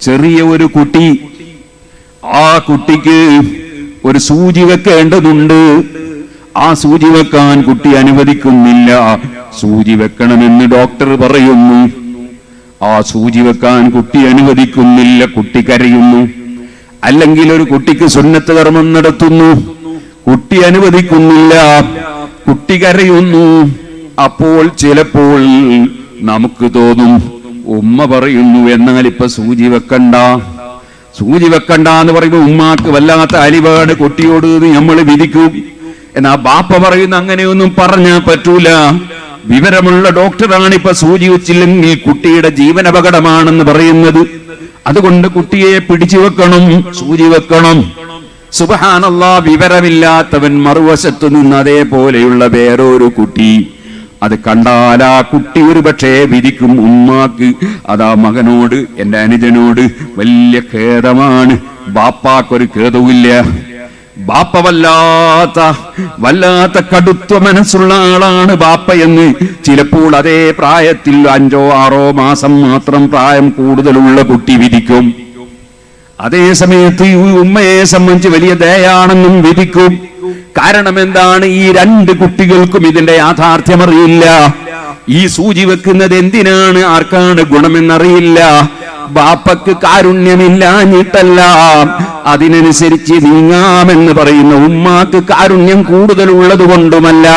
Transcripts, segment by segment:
ചെറിയ ഒരു കുട്ടി. ആ കുട്ടിക്ക് ഒരു സൂചി വെക്കേണ്ടതുണ്ട്. ആ സൂചി വെക്കാൻ കുട്ടി അനുവദിക്കുന്നില്ല. സൂചി വെക്കണമെന്ന് ഡോക്ടർ പറയുന്നു. ആ സൂചി വെക്കാൻ കുട്ടി അനുവദിക്കുന്നില്ല. കുട്ടി കരയുന്നു. അല്ലെങ്കിൽ ഒരു കുട്ടിക്ക് സുന്നത്ത് കർമ്മം നടത്തുന്നു. കുട്ടി അനുവദിക്കുന്നില്ല. കുട്ടി കരയുന്നു. അപ്പോൾ ചിലപ്പോൾ നമുക്ക് തോന്നും ഉമ്മ പറയുന്നു എന്നാൽ ഇപ്പൊ സൂചി വെക്കണ്ട. സൂചി വെക്കണ്ട എന്ന് പറയുമ്പോൾ ഉമ്മാക്ക് വല്ലാത്ത അലിപാട് കുട്ടിയോട് നമ്മൾ വിധിക്കും. എന്നാ ബാപ്പ പറയുന്ന അങ്ങനെയൊന്നും പറഞ്ഞാ പറ്റൂല. വിവരമുള്ള ഡോക്ടറാണ് ഇപ്പൊ സൂചി വെച്ചില്ലെങ്കിൽ കുട്ടിയുടെ ജീവനപകടമാണെന്ന് പറയുന്നത്. അതുകൊണ്ട് കുട്ടിയെ പിടിച്ചു വെക്കണം സൂചി വെക്കണം. സുബഹാനല്ല വിവരമില്ലാത്തവൻ മറുവശത്തു നിന്ന് അതേപോലെയുള്ള വേറൊരു കുട്ടി. അത് കണ്ടാൽ ആ കുട്ടി ഒരു പക്ഷേ വിധിക്കും ഉമ്മാക്ക്. അതാ മകനോട് എന്റെ അനുജനോട് വലിയ ഖേദമാണ്. ബാപ്പാക്കൊരു ഖേദവുമില്ല. ബാപ്പ വല്ലാത്ത വല്ലാത്ത കടുത്ത മനസ്സുള്ള ആളാണ് ബാപ്പ എന്ന് ചിലപ്പോൾ അതേ പ്രായത്തിൽ അഞ്ചോ ആറോ മാസം മാത്രം പ്രായം കൂടുതലുള്ള കുട്ടി വിധിക്കും. അതേ സമയത്ത് ഉമ്മയെ സംബന്ധിച്ച് വലിയ ദയാണെന്നും വിധിക്കും. കാരണം എന്താണ് ഈ രണ്ട് കുട്ടികൾക്കും ഇതിന്റെ യാഥാർത്ഥ്യം അറിയില്ല ഈ സൂചി വെക്കുന്നത് എന്തിനാണ്? ആർക്കാണ് ഗുണമെന്നറിയില്ല. ബാപ്പക്ക് കാരുണ്യമില്ലാഞ്ഞിട്ടല്ല അതിനനുസരിച്ച് നീങ്ങാമെന്ന് പറയുന്ന ഉമ്മാക്ക് കാരുണ്യം കൂടുതലുള്ളത് കൊണ്ടുമല്ല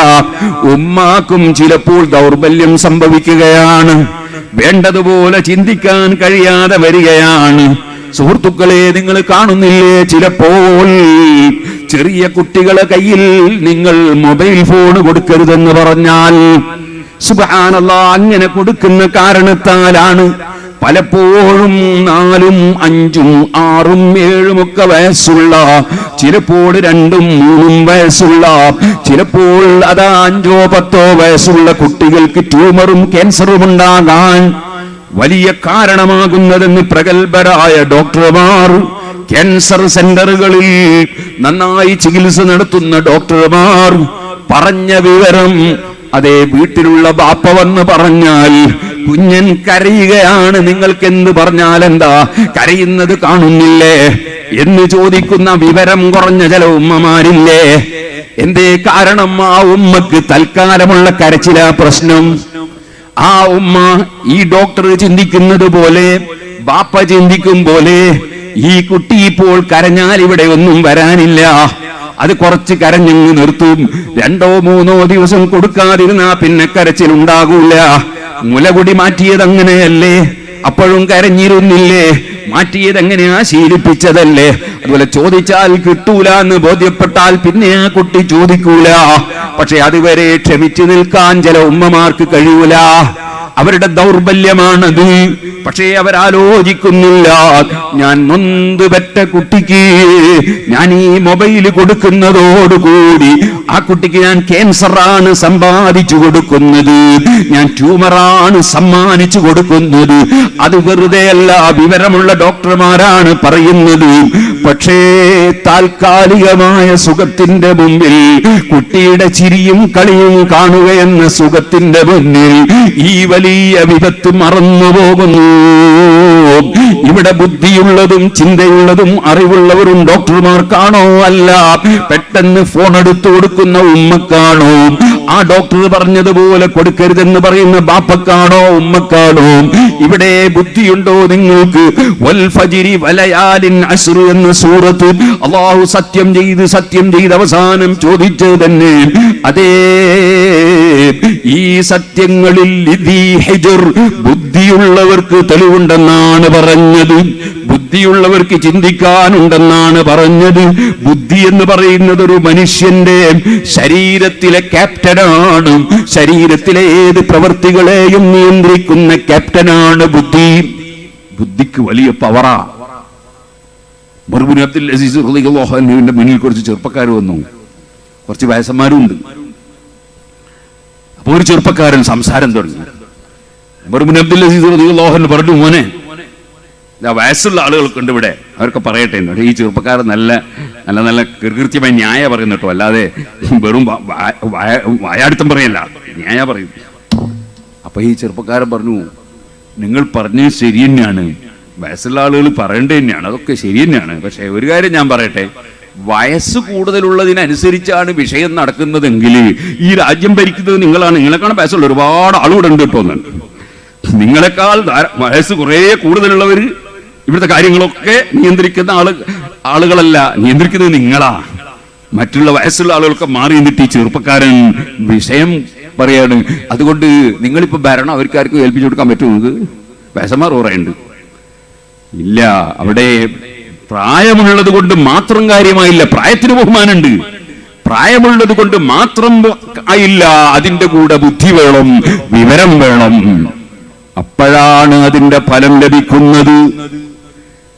ഉമ്മാക്കും ചിലപ്പോൾ ദൗർബല്യം സംഭവിക്കുകയാണ്. വേണ്ടതുപോലെ ചിന്തിക്കാൻ കഴിയാതെ വരികയാണ്. സുഹൃത്തുക്കളെ നിങ്ങൾ കാണുന്നില്ലേ? ചിലപ്പോൾ ചെറിയ കുട്ടികളെ കയ്യിൽ നിങ്ങൾ മൊബൈൽ ഫോൺ കൊടുക്കരുതെന്ന് പറഞ്ഞാൽ സുബാനല്ല അങ്ങനെ കൊടുക്കുന്ന കാരണത്താലാണ് പലപ്പോഴും നാലും അഞ്ചും ആറും ഏഴും ഒക്കെ വയസ്സുള്ള ചിലപ്പോൾ രണ്ടും മൂന്നും വയസ്സുള്ള ചിലപ്പോൾ അതാ അഞ്ചോ പത്തോ വയസ്സുള്ള കുട്ടികൾക്ക് ട്യൂമറും ക്യാൻസറും ഉണ്ടാകാൻ വലിയ കാരണമാകുന്നതെന്ന് പ്രഗത്ഭരായ ഡോക്ടർമാർ ക്യാൻസർ സെന്ററുകളിൽ നന്നായി ചികിത്സ നടത്തുന്ന ഡോക്ടർമാർ പറഞ്ഞ വിവരം അതേ വീട്ടിലുള്ള ബാപ്പ വന്ന് പറഞ്ഞാൽ കുഞ്ഞൻ കരയുകയാണ്. നിങ്ങൾക്ക് എന്ത് പറഞ്ഞാൽ എന്താ കരയുന്നത് കാണുന്നില്ലേ? എന്ന് ചോദിക്കുന്ന വിവരം കുറഞ്ഞ ചില ഉമ്മമാരില്ലേ? എന്തേ കാരണം ആ ഉമ്മക്ക് തൽക്കാലമുള്ള കരച്ചില പ്രശ്നം? ആ ഉമ്മ ഈ ഡോക്ടർ ചിന്തിക്കുന്നത് പോലെ ബാപ്പ ചിന്തിക്കും പോലെ ഈ കുട്ടി ഇപ്പോൾ കരഞ്ഞാൽ ഇവിടെ ഒന്നും വരാനില്ല. അത് കുറച്ച് കരഞ്ഞങ്ങ് നിർത്തും. രണ്ടോ മൂന്നോ ദിവസം കൊടുക്കാതിരുന്നാ പിന്നെ കരച്ചിൽ ഉണ്ടാകൂല മുലകുടി മാറ്റിയത് അങ്ങനെയല്ലേ അപ്പോഴും കരഞ്ഞിരുന്നില്ലേ? മാറ്റിയത് എങ്ങനെയാ ശീലിപ്പിച്ചതല്ലേ? അതുപോലെ ചോദിച്ചാൽ കിട്ടൂല എന്ന് ബോധ്യപ്പെട്ടാൽ പിന്നെ ആ കുട്ടി ചോദിക്കൂല. പക്ഷെ അതുവരെ ക്ഷമിച്ചു നിൽക്കാൻ ചില ഉമ്മമാർക്ക് കഴിയൂല. അവരുടെ ദൗർബല്യമാണത്. പക്ഷേ അവരാലോചിക്കുന്നില്ല. ഞാൻ നൊന്ത് പെറ്റ കുട്ടിക്ക് ഞാൻ ഈ മൊബൈൽ കൊടുക്കുന്നതോടുകൂടി ആ കുട്ടിക്ക് ഞാൻ ക്യാൻസറാണ് സമ്പാദിച്ചു കൊടുക്കുന്നത്. ഞാൻ ട്യൂമറാണ് സമ്മാനിച്ചു കൊടുക്കുന്നത്. അത് വെറുതെ അല്ല വിവരമുള്ള ഡോക്ടർമാരാണ് പറയുന്നത്. പക്ഷേ താൽക്കാലികമായ സുഖത്തിന്റെ മുമ്പിൽ കുട്ടിയുടെ ചിരിയും കളിയും കാണുകയെന്ന സുഖത്തിന്റെ മുന്നിൽ ഈ വലിയ വിപത്ത് മറന്നു പോകുന്നു ഇവിടെ ബുദ്ധിയുള്ളതും ചിന്തയുള്ളതും അറിവുള്ളവരും ഡോക്ടർമാർക്കാണോ അല്ല? പെട്ടെന്ന് ഫോൺ എടുത്തു കൊടുക്കുന്ന ഉമ്മക്കാണോ? ആ ഡോക്ടർ പറഞ്ഞതുപോലെ കൊടുക്കരുതെന്ന് പറയുന്ന ബാപ്പക്കാണോ ഉമ്മക്കാണോ? ഇവിടെ ബുദ്ധിയുണ്ടോ നിങ്ങൾക്ക്? വലയാലിൻ എന്ന സൂറത്ത് അള്ളാഹു സത്യം ചെയ്ത് സത്യം ചെയ്ത് അവസാനം ചോദിച്ചത് തന്നെ. അതേ ഈ സത്യങ്ങളിൽ ബുദ്ധിയുള്ളവർക്ക് തെളിവുണ്ടെന്നാണ് പറഞ്ഞത്. ബുദ്ധിയുള്ളവർക്ക് ചിന്തിക്കാനുണ്ടെന്നാണ് പറഞ്ഞത്. ബുദ്ധി എന്ന് പറയുന്നത് ഒരു മനുഷ്യന്റെ ശരീരത്തിലെ ക്യാപ്റ്റനാണ്. ശരീരത്തിലെ ഏത് പ്രവൃത്തികളെയും നിയന്ത്രിക്കുന്ന ക്യാപ്റ്റനാണ് ബുദ്ധി. ബുദ്ധിക്ക് വലിയ പവറാ റളിയല്ലാഹുവിന്റെ മുന്നിൽ കുറച്ച് ചെറുപ്പക്കാർ വന്നു. കുറച്ച് വയസ്സന്മാരും ഉണ്ട് ഒരു ചെറുപ്പക്കാരൻ സംസാരം തുടങ്ങി. മറുപടി അബ്ദുൽ അസീസ് ലോഹൻ പറഞ്ഞു മോനെ വയസ്സുള്ള ആളുകൾക്ക് ഉണ്ട് ഇവിടെ. അവരൊക്കെ പറയട്ടെ ഈ ചെറുപ്പക്കാരൻ നല്ല നല്ല നല്ല കൃത്യമായി ന്യായ പറയുന്നു കേട്ടോ. അല്ലാതെ വെറും വായാടിത്തം പറയല്ല. ന്യായ പറയും. അപ്പൊ ഈ ചെറുപ്പക്കാരൻ പറഞ്ഞു നിങ്ങൾ പറഞ്ഞത് ശരി തന്നെയാണ്. വയസ്സുള്ള ആളുകൾ പറയേണ്ടത് തന്നെയാണ്. അതൊക്കെ ശരി തന്നെയാണ്. പക്ഷെ ഒരു കാര്യം ഞാൻ പറയട്ടെ. വയസ്സ് കൂടുതലുള്ളതിനനുസരിച്ചാണ് വിഷയം നടക്കുന്നതെങ്കിൽ ഈ രാജ്യം ഭരിക്കുന്നത് നിങ്ങളാണ്. നിങ്ങളെക്കാളും വയസ്സുള്ള ഒരുപാട് ആളുകൂടെ ഉണ്ട് കേട്ടോ നിങ്ങളെക്കാൾ വയസ്സ് കുറേ കൂടുതലുള്ളവർ ഇവിടുത്തെ കാര്യങ്ങളൊക്കെ നിയന്ത്രിക്കുന്ന ആൾ ആളുകളല്ല. നിയന്ത്രിക്കുന്നത് നിങ്ങളാ. മറ്റുള്ള വയസ്സുള്ള ആളുകളൊക്കെ മാറി നിന്നിട്ട് ഈ ചെറുപ്പക്കാരൻ വിഷയം പറയാണ്. അതുകൊണ്ട് നിങ്ങളിപ്പോ ഭരണം അവർക്കാർക്കും ഏൽപ്പിച്ചു കൊടുക്കാൻ നിങ്ങൾക്ക്? വയസ്സന്മാർ കുറേയുണ്ട് ഇല്ല അവിടെ പ്രായമുള്ളത് കൊണ്ട് മാത്രം കാര്യമായില്ല. പ്രായത്തിന് ബഹുമാനുണ്ട് പ്രായമുള്ളത് കൊണ്ട് മാത്രം ആയില്ല. അതിന്റെ കൂടെ ബുദ്ധി വേണം വിവരം വേണം. അപ്പോഴാണ് അതിന്റെ ഫലം ലഭിക്കുന്നത്.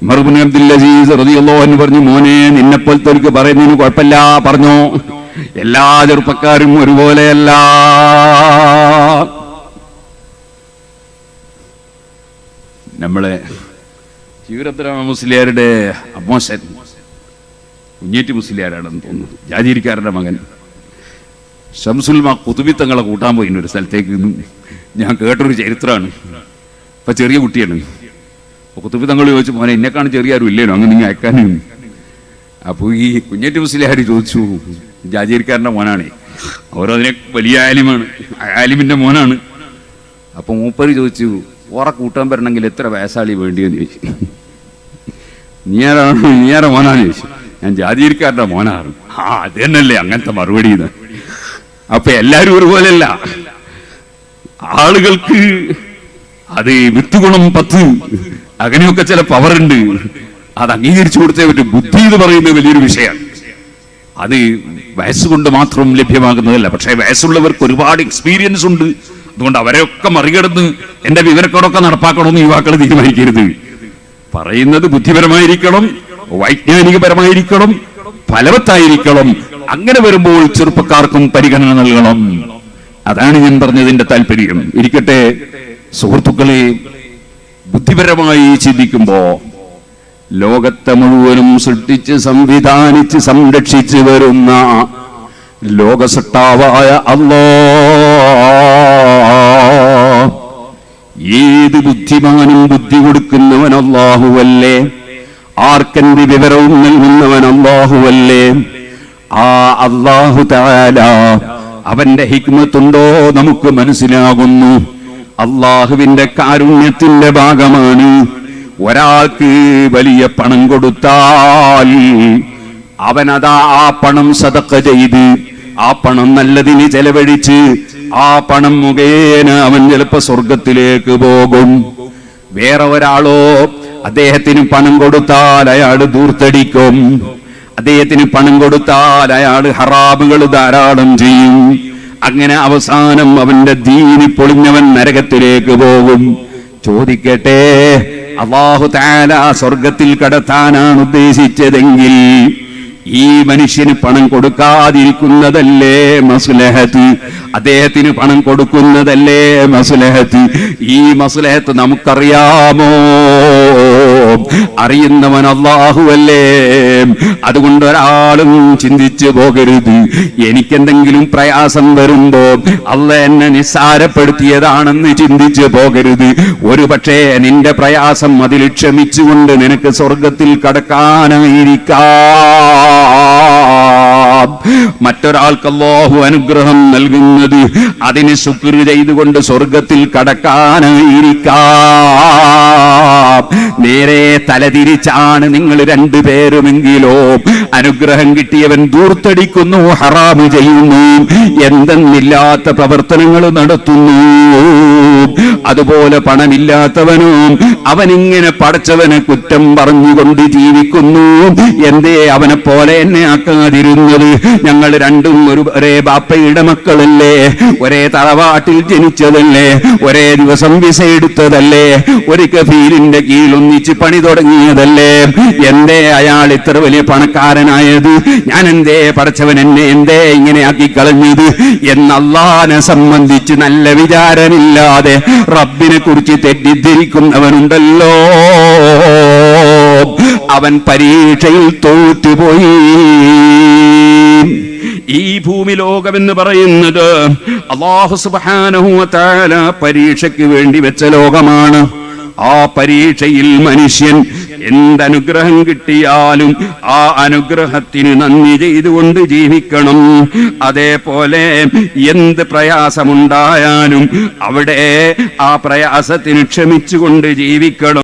മറുപടി അബ്ദുൽ അസീസ് റളിയല്ലാഹു അൻഹു പറഞ്ഞു മോനെ നിന്നെപ്പോലത്തെ പറയുന്നതിന് കുഴപ്പമില്ല. പറഞ്ഞു. എല്ലാ ചെറുപ്പക്കാരും ഒരുപോലെയല്ല. നമ്മളെ ചീരബ്ദുറഹ്മാൻ മുസ്ലിയാരുടെ അമ്മോശൻ. കുഞ്ഞേറ്റി മുസ്ലിയാരാണെന്ന് തോന്നുന്നു. ജാതിരിക്കാരുടെ മകൻ. ഷംസുൽമ കുതുബിത്തങ്ങളെ കൂട്ടാൻ പോയി ഒരു സ്ഥലത്തേക്ക്. ഞാൻ കേട്ടൊരു ചരിത്രമാണ്. ഇപ്പൊ ചെറിയ കുട്ടിയാണ്. അപ്പൊ കുത്തുബിത്തങ്ങൾ ചോദിച്ചു മോനെ എന്നെക്കാണ് ചെറിയ ആരും ഇല്ലേനോ? അങ്ങനെ നിങ്ങൾ അയക്കാനും. അപ്പോൾ ഈ കുഞ്ഞേറ്റി മുസ്ലിയാർ ചോദിച്ചു ജാതിരിക്കാരന്റെ മോനാണേ. ഓരോതിനെ വലിയ ആലിമാണ് ആലിമിന്റെ മോനാണ്. അപ്പോൾ മൂപ്പര് ചോദിച്ചു ഓറ കൂട്ടാൻ വരണമെങ്കിൽ എത്ര വയസ്സാളി വേണ്ടിയെന്ന് ചോദിച്ചു. നീയാരാണോ നീയാരെ മോനാന്ന് ചോദിച്ചു. ഞാൻ ജാതിയിരിക്കാരുടെ മോനാണ്. ആ അത് അങ്ങനത്തെ മറുപടി അപ്പൊ എല്ലാരും ഒരുപോലെയല്ല. ആളുകൾക്ക് അത് വിത്തുഗുണം പത്ത്. അങ്ങനെയൊക്കെ ചില പവറുണ്ട് അത് അംഗീകരിച്ചു കൊടുത്തേ പറ്റും. ബുദ്ധി എന്ന് പറയുന്നത് വലിയൊരു വിഷയമാണ്. അത് വയസ്സുകൊണ്ട് മാത്രം ലഭ്യമാകുന്നതല്ല. പക്ഷേ വയസ്സുള്ളവർക്ക് ഒരുപാട് എക്സ്പീരിയൻസ് ഉണ്ട്. അതുകൊണ്ട് അവരെയൊക്കെ മറികടന്ന് എന്റെ വിവരക്കേടൊക്കെ നടപ്പാക്കണമെന്ന് യുവാക്കൾ തീരുമാനിക്കരുത്. പറയുന്നത് ബുദ്ധിപരമായിരിക്കണം വൈജ്ഞാനികപരമായിരിക്കണം ഫലവത്തായിരിക്കണം. അങ്ങനെ വരുമ്പോൾ ചെറുപ്പക്കാർക്കും പരിഗണന നൽകണം. അതാണ് ഞാൻ പറഞ്ഞതിന്റെ താല്പര്യം. ഇരിക്കട്ടെ സുഹൃത്തുക്കളെ ബുദ്ധിപരമായി ചിന്തിക്കുമ്പോ ലോകത്തെ മുഴുവനും സൃഷ്ടിച്ച് സംവിധാനിച്ച് സംരക്ഷിച്ചു വരുന്ന ലോകസട്ടാവായ അല്ലോ ഏത് ബുദ്ധിമാനും ബുദ്ധി കൊടുക്കുന്നവൻ അല്ലാഹുവല്ലേ ആർക്കെന്ത് വിവരവും നൽകുന്നവൻ അല്ലാഹുവല്ലേ ആ അള്ളാഹു താല അവന്റെ ഹിക്മത്തുണ്ടോ നമുക്ക് മനസ്സിലാകുന്നു. അള്ളാഹുവിന്റെ കാരുണ്യത്തിന്റെ ഭാഗമാണ്. ഒരാൾക്ക് വലിയ പണം കൊടുത്താൽ അവനതാ ആ പണം സതക്ക ചെയ്ത് ആ പണം നല്ലതിന് ചെലവഴിച്ച് ആ പണം മുഖേന അവൻ ചിലപ്പോ സ്വർഗത്തിലേക്ക് പോകും. വേറെ ഒരാളോ അദ്ദേഹത്തിന് പണം കൊടുത്താൽ അയാൾ ദൂർത്തടിക്കും. അദ്ദേഹത്തിന് പണം കൊടുത്താൽ അയാൾ ഹറാബുകൾ ധാരാളം ചെയ്യും. അങ്ങനെ അവസാനം അവന്റെ ദീനി പൊളിഞ്ഞവൻ നരകത്തിലേക്ക് പോകും. ചോദിക്കട്ടെ അള്ളാഹു താല സ്വർഗത്തിൽ കടത്താനാണ് ഉദ്ദേശിച്ചതെങ്കിൽ ഈ മനുഷ്യന് പണം കൊടുക്കാതിരിക്കുന്നതല്ലേ മസുലഹത്ത്? അദ്ദേഹത്തിന് പണം കൊടുക്കുന്നതല്ലേ മസുലഹത്ത്? ഈ മസുലഹത്ത് നമുക്കറിയാമോ? അറിയുന്നവൻ അള്ളാഹുവല്ലേ അതുകൊണ്ട് ഒരാളും ചിന്തിച്ചു പോകരുത്. എനിക്കെന്തെങ്കിലും പ്രയാസം വരുമ്പോ അല്ല എന്നെ നിസ്സാരപ്പെടുത്തിയതാണെന്ന് ചിന്തിച്ചു പോകരുത്. ഒരു പക്ഷേ നിന്റെ പ്രയാസം അതിൽ ക്ഷമിച്ചുകൊണ്ട് നിനക്ക് സ്വർഗത്തിൽ കടക്കാനായിരിക്കാം മറ്റൊരാൾക്ക് അല്ലാഹു അനുഗ്രഹം നൽകുന്നത് അതിന് ശുക്ർ ചെയ്തുകൊണ്ട് സ്വർഗത്തിൽ കടക്കാനായിരിക്കാം നേരെ തലതിരിച്ചാണ് നിങ്ങൾ രണ്ടുപേരുമെങ്കിലോ? അനുഗ്രഹം കിട്ടിയവൻ ദൂർത്തടിക്കുന്നു ഹറാമ് ചെയ്യുന്നു. എന്തെന്നില്ലാത്ത പ്രവർത്തനങ്ങൾ നടത്തുന്നു. അതുപോലെ പണമില്ലാത്തവനും അവനിങ്ങനെ പടച്ചവനെ കുറ്റം പറഞ്ഞുകൊണ്ട് ജീവിക്കുന്നു. എന്തേ അവനെ പോലെ എന്നെ ആക്കാതിരുന്നത്? ഞങ്ങൾ രണ്ടും ഒരു ഒരേ ബാപ്പയുടെ മക്കളല്ലേ? ഒരേ തറവാട്ടിൽ ജനിച്ചതല്ലേ? ഒരേ ദിവസം വിസ എടുത്തതല്ലേ? ഒരു കഫീലിന്റെ കീഴൊന്നിച്ച് പണി തുടങ്ങിയതല്ലേ? എന്തേ അയാൾ ഇത്ര വലിയ പണക്കാരനായത്? ഞാൻ എന്തേ പടച്ചവൻ എന്നെ എന്തേ ഇങ്ങനെ ആക്കി കളഞ്ഞത് എന്നല്ലാനെ സംബന്ധിച്ച് നല്ല വിചാരമില്ലാതെ റബ്ബിനെ കുറിച്ച് തെറ്റിദ്ധരിക്കുന്നവനുണ്ടല്ലോ. അവൻ പരീക്ഷയിൽ തോറ്റുപോയി. ഈ ഭൂമി ലോകമെന്ന് പറയുന്നത് അള്ളാഹു സുബാനഹുല പരീക്ഷയ്ക്ക് വേണ്ടി വെച്ച ലോകമാണ്. ആ പരീക്ഷയിൽ മനുഷ്യൻ എന്തനുഗ്രഹം കിട്ടിയാലും ആ അനുഗ്രഹത്തിന് നന്ദി ചെയ്തുകൊണ്ട് ജീവിക്കണം. അതേപോലെ എന്ത് പ്രയാസമുണ്ടായാലും അവിടെ ആ പ്രയാസത്തിന് ക്ഷമിച്ചുകൊണ്ട് ജീവിക്കണം.